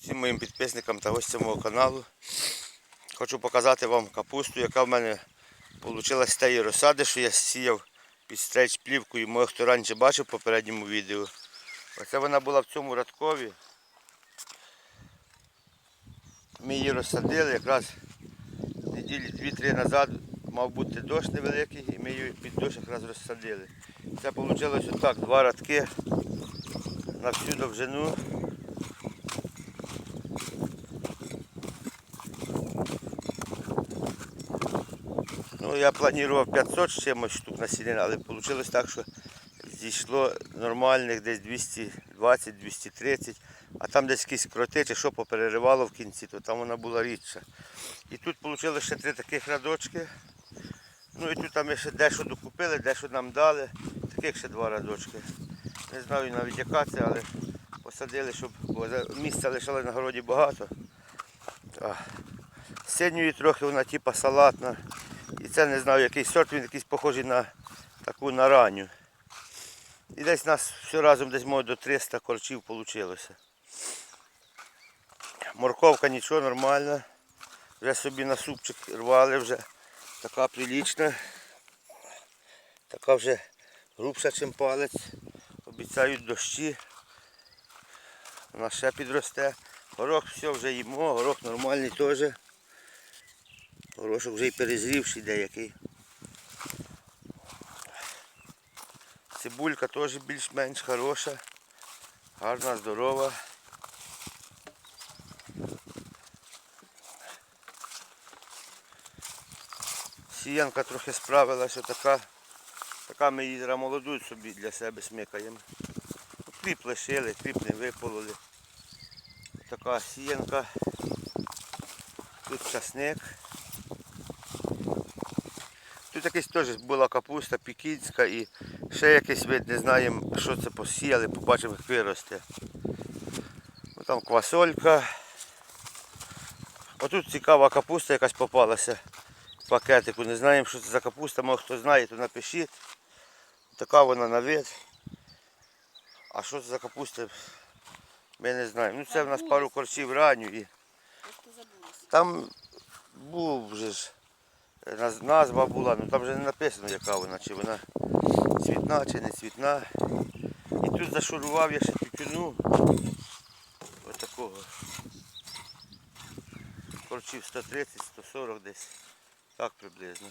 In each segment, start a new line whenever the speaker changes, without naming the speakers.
всім моїм підписникам та гостям мого каналу. Хочу показати вам капусту, яка в мене вийшла з тієї розсади, що я сіяв під стрейч плівкою. Може хто раніше бачив в попередньому відео. Оце вона була в цьому радкові. Ми її розсадили якраз неділі 2-3 назад мав бути дощ невеликий і ми її під дощ якраз розсадили. Це вийшло отак, два радки на всю довжину. Я планував 500 з чимось штук насіння, але вийшло так, що зійшло нормальних десь 220-230, а там десь якісь кроти чи що попереривало в кінці, то там вона була рідша. І тут вийшло ще три таких рядочки. Ну і тут там ми ще дещо докупили, дещо нам дали. Таких ще два рядочки. Не знаю навіть яка це, але посадили, щоб бо місця лишали на городі багато. Синьої трохи вона типа салатна. І це не знаю, який сорт, він якийсь похожий на таку на ранню. І десь нас все разом десь може до 300 корчів вийшло. Морковка нічого нормальна. Вже собі на супчик рвали вже. Така прилічна. Така вже грубша, ніж палець. Обіцяють дощі. Вона ще підросте. Горох все вже їмо, горох нормальний теж. Горошок вже й перезрівший деякий. Цибулька теж більш-менш хороша, гарна, здорова. Сіянка трохи справилася, така, така ми її молоду собі для себе смикаємо. Кріп лишили, кріп не випололи. Така сіянка. Тут часник. Тут якась теж була капуста пікінська і ще якийсь вид, не знаємо, що це посіяли, побачимо, як виросте. Ну, там квасолька. Отут цікава капуста якась попалася в пакетику. Не знаємо, що це за капуста, може хто знає, то напишіть. Така вона на вид. А що це за капуста, ми не знаємо. Ну це в нас пару корчів ранню і там був вже ж назва була, ну там вже не написано, яка вона, чи вона цвітна, чи не цвітна. І тут зашурував я ще тютюну. Отакого. Корчів 130-140 десь. Так приблизно.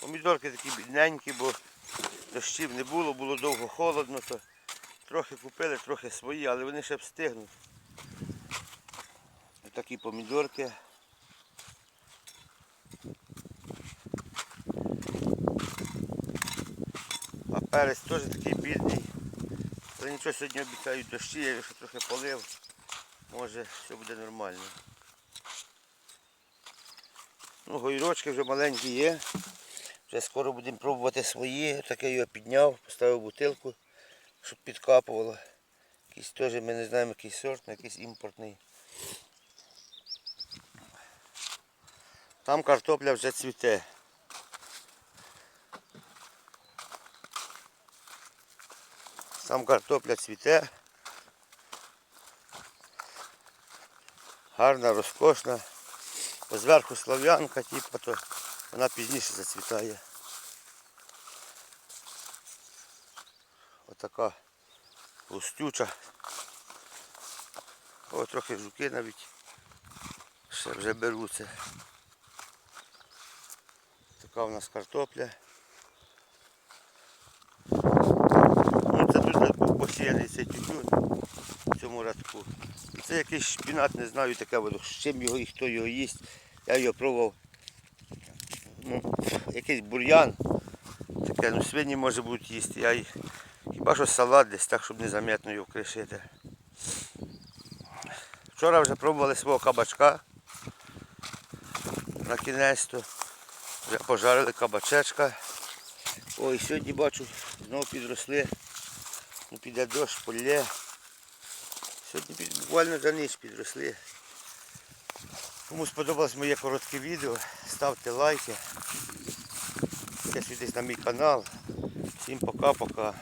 Помідорки такі бідненькі, бо дощів не було, було довго холодно, то трохи купили, трохи свої, але вони ще встигнуть. Такі помідорки. Перець теж такий бідний. Але нічого сьогодні обіцяють дощі, я ще трохи полив. Може все буде нормально. Ну, гойрочки вже маленькі є. Вже скоро будемо пробувати свої. Так я його підняв, поставив бутилку, щоб підкапувало. Якийсь теж ми не знаємо який сорт, але якийсь імпортний. Там картопля вже цвіте. Там картопля цвіте. Гарна, розкошна. Зверху слав'янка, типу, то вона пізніше зацвітає. Отака густюча. О, трохи жуки навіть ще вже беруться. Така у нас картопля. Ну, це цей тютюн в цьому радку. Це якийсь шпінат, не знаю таке воно, з чим його і хто його їсть. Я його пробував. Ну, якийсь бур'ян. Таке, ну свині може бути їсти. Я й- хіба що салат десь так, щоб незаметно його кришити. Вчора вже пробували свого кабачка. На кінець-то. Вже пожарили кабачечка. Ой, сьогодні бачу, знову підросли. Ну, піде дощ, полє. Сьогодні буквально за ніч підросли. Кому сподобалось моє коротке відео, ставте лайки. Підписуйтесь на мій канал. Всім пока-пока.